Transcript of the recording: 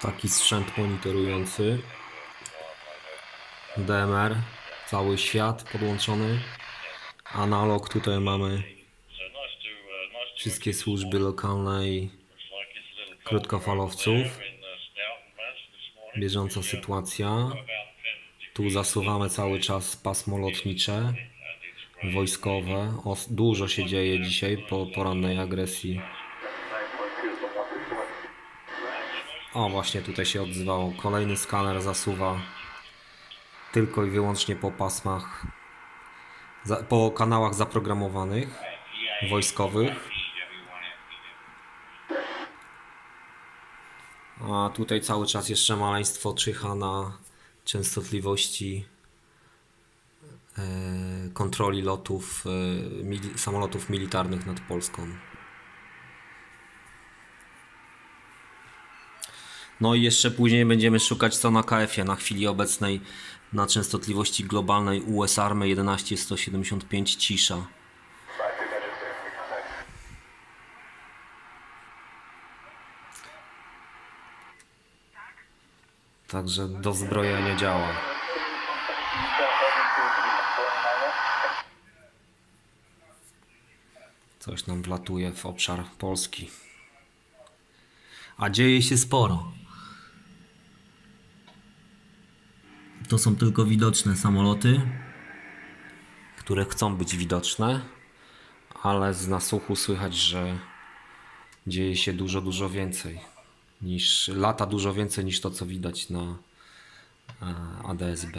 Taki sprzęt monitorujący. DMR, cały świat podłączony. Analog, tutaj mamy wszystkie służby lokalne i krótkofalowców. Bieżąca sytuacja. Tu zasuwamy cały czas pasmo lotnicze, wojskowe. O, dużo się dzieje dzisiaj po porannej agresji. O, właśnie tutaj się odzywało. Kolejny skaner zasuwa tylko i wyłącznie po pasmach, za, po kanałach zaprogramowanych, wojskowych. A tutaj cały czas jeszcze maleństwo czyha na częstotliwości e, kontroli lotów e, samolotów militarnych nad Polską. No i jeszcze później będziemy szukać co na KF-ie. Na chwili obecnej na częstotliwości globalnej US Army 11175 cisza. Także dozbrojenie działa. Coś nam wlatuje w obszar Polski. A dzieje się sporo. To są tylko widoczne samoloty, które chcą być widoczne, ale z nasłuchu słychać, że dzieje się dużo, dużo więcej niż lata dużo więcej niż to, co widać na e, ADSB.